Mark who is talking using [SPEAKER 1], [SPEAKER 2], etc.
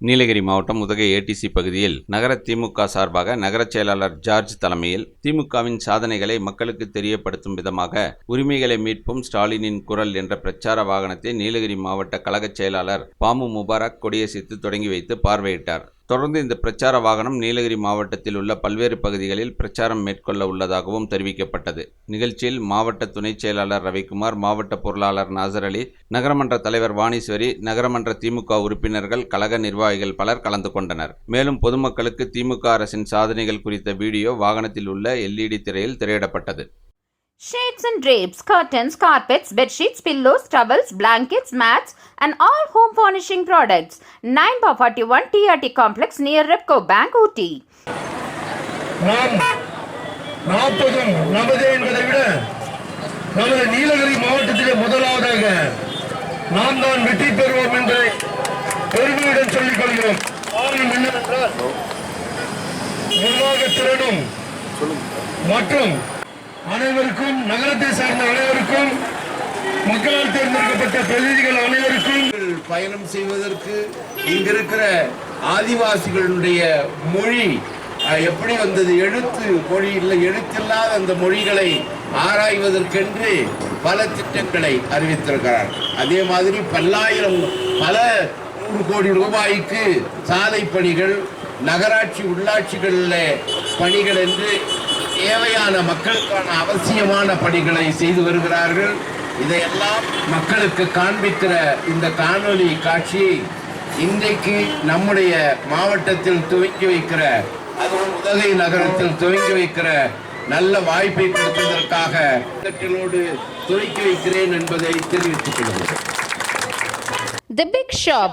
[SPEAKER 1] நீலகிரி மாவட்டம் உதகை ஏடிசி பகுதியில் நகர திமுக சார்பாக நகரச் செயலாளர் ஜார்ஜ் தலைமையில் திமுகவின் சாதனைகளை மக்களுக்கு தெரியப்படுத்தும் விதமாக உரிமைகளை மீட்பும் ஸ்டாலினின் குரல் என்ற பிரச்சார வாகனத்தை நீலகிரி மாவட்ட கழகச் செயலாளர் பாமு முபாரக் கொடியசைத்து தொடங்கி வைத்து பார்வையிட்டார். தொடர்ந்து இந்த பிரச்சார வாகனம் நீலகிரி மாவட்டத்தில் உள்ள பல்வேறு பகுதிகளில் பிரச்சாரம் மேற்கொள்ள உள்ளதாகவும் தெரிவிக்கப்பட்டது. நிகழ்ச்சியில் மாவட்ட துணைச் செயலாளர் ரவிக்குமார் மாவட்ட பொருளாளர் நாசர் அலி நகரமன்ற தலைவர் வாணீஸ்வரி நகரமன்ற திமுக உறுப்பினர்கள் கழக நிர்வாகிகள் பலர் கலந்து கொண்டனர். மேலும் பொதுமக்களுக்கு திமுக அரசின் சாதனைகள் குறித்த வீடியோ வாகனத்தில் உள்ள எல்இடி திரையில் திரையிடப்பட்டது.
[SPEAKER 2] Shades and drapes, curtains, carpets, bed sheets, pillows, towels, blankets, mats, and all home furnishing products. 9 by 41 TRT Complex near Repco Bank, Ooty.
[SPEAKER 3] நாம் நாற்பதும் நமது என்பதை விட நமது நீலகிரி மாவட்டத்திலே முதலாவதாக நாம் தான் வெற்றி பெறுவோம் என்று பெருமையுடன் சொல்லிக் கொள்கிறோம் காரணம் என்னவென்றால் நிர்வாக திறனும் மற்றும் அனைவருக்கும் நகரத்தை சார்ந்த அனைவருக்கும் மக்களால் தேர்ந்தெடுக்கப்பட்ட பிரதிநிதிகள் அனைவருக்கும்.
[SPEAKER 4] பயணம் செய்வதற்கு இங்கிருக்கிற ஆதிவாசிகளுடைய மொழி எப்படி வந்தது? எழுத்து மொழி இல்லை எழுத்தில்லாத அந்த மொழிகளை ஆராய்வதற்கென்று பல திட்டங்களை அறிவித்திருக்கிறார். அதே மாதிரி பல்லாயிரம் பல நூறு கோடி ரூபாய்க்கு சாலை பணிகள் நகராட்சி உள்ளாட்சிகளில் பணிகள் என்று தேவையான மக்களுக்கான அவசியமான பணிகளை செய்து வருகிறார்கள். இதையெல்லாம் மக்களுக்கு காண்பிக்கிற இந்த காணொலி காட்சியை இன்றைக்கு நம்முடைய மாவட்டத்தில் துவக்கி வைக்கிற அதுவும் உதகை நகரத்தில் துவக்கி வைக்கிற நல்ல வாய்ப்பை கொடுத்ததற்காக துவக்கி வைக்கிறேன் என்பதை தெரிவித்துக் கொள்கிறேன்.
[SPEAKER 5] The Big Shop.